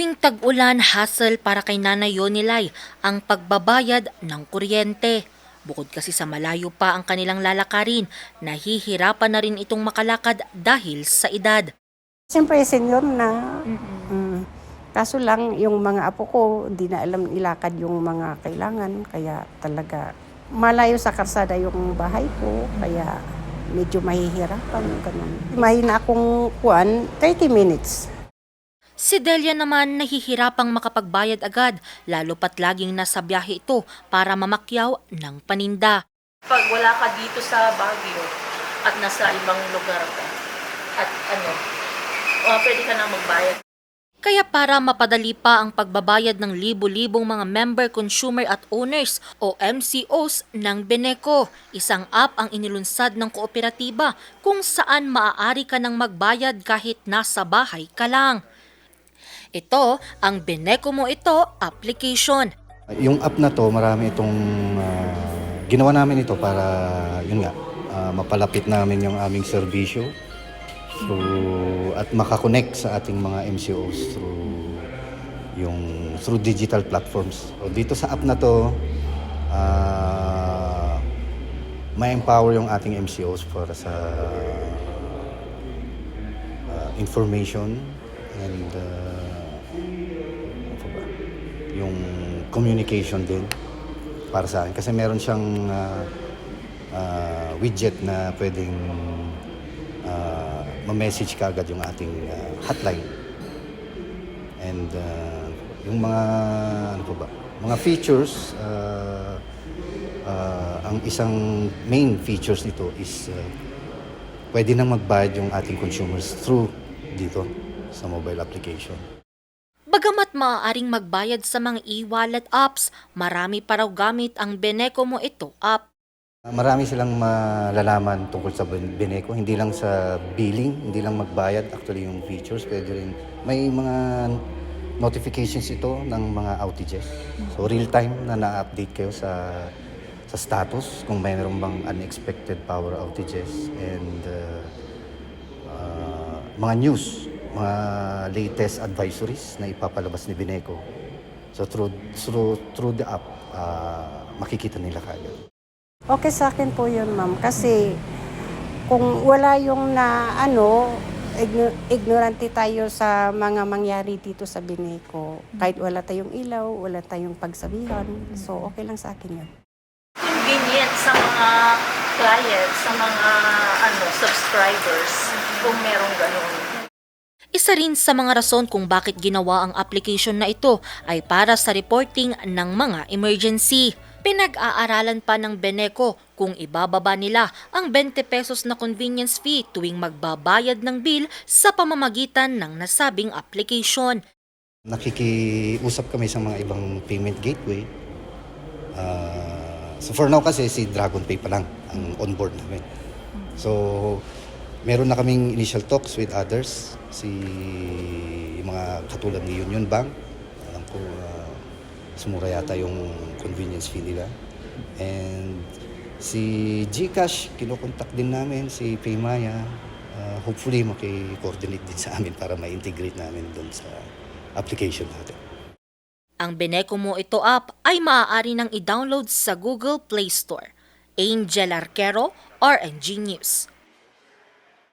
Tuwing tag-ulan, hassle para kay Nanay Yonilay ang pagbabayad ng kuryente. Bukod kasi sa malayo pa ang kanilang lalakarin, nahihirapan na rin itong makalakad dahil sa edad. Siyempre, senior na. Mm. Kaso lang, yung mga apo ko, hindi na alam ilakad yung mga kailangan. Kaya talaga, malayo sa karsada yung bahay ko. Kaya medyo mahihirapan. Ganun. Mahina akong kuan, 30 minutes. Si Delia naman nahihirapang makapagbayad agad, lalo pat laging nasa biyahe ito para mamakyaw ng paninda. Pag wala ka dito sa Baguio at nasa ibang lugar ka, at ano, uh, pwede ka na magbayad. Kaya para mapadali pa ang pagbabayad ng libo-libong mga member, consumer at owners o MCOs ng Beneco, isang app ang inilunsad ng kooperatiba kung saan maaari ka nang magbayad kahit nasa bahay ka lang. Ito ang Beneco Mo Ito application. Yung app na to, marami itong ah, ginawa namin ito para yun nga, ah, mapalapit namin yung aming serbisyo. So, at makakonect sa ating mga MCOs through yung through digital platforms. So, dito sa app na to, ah, ma-empower yung ating MCOs para sa ah, information and pa ba? yung communication din para sa akin. Kasi meron siyang ah, ah, widget na pwedeng ah, ma-message ka agad yung ating ah, hotline. And ah, yung mga, ano pa ba, mga features, ah, ah, ang isang main features nito is ah, pwede nang magbayad yung ating consumers through dito sa mobile application. Bagamat maaaring magbayad sa mga e-wallet apps, marami pa raw gamit ang Beneco Mo Ito app. Marami silang malalaman tungkol sa Ben- Beneco, hindi lang sa billing, hindi lang magbayad, actually yung features, pwede rin. May mga notifications ito ng mga outages. So real time na na-update kayo sa sa status kung mayroon bang unexpected power outages and uh, uh, mga news, mga latest advisories na ipapalabas ni Beneco. So through through through the app, uh, makikita nila kagad. Okay sa akin po yun, ma'am. Kasi kung wala yung na ano, igno- ignorante tayo sa mga mangyari dito sa Bineco. Kahit wala tayong ilaw, wala tayong pagsabihan. So, okay lang sa akin yun. Convenient sa mga clients, sa mga ano, subscribers, kung merong ganun. Isa rin sa mga rason kung bakit ginawa ang application na ito ay para sa reporting ng mga emergency. Pinag-aaralan pa ng Beneco kung ibababa nila ang 20 pesos na convenience fee tuwing magbabayad ng bill sa pamamagitan ng nasabing application. Nakikiusap kami sa mga ibang payment gateway. Ah, so for now kasi si DragonPay pa lang ang on board namin. So meron na kaming initial talks with others. Si mga katulad ni Union Bank. Alam ko ah, sumura yata yung convenience fee nila. And si GCash, kinokontak din namin si Paymaya. Ah, hopefully maki-coordinate din sa amin para ma-integrate namin doon sa application natin. Ang Beneco Mo Ito app ay maaari nang i-download sa Google Play Store. Angel Arquero, RNG News.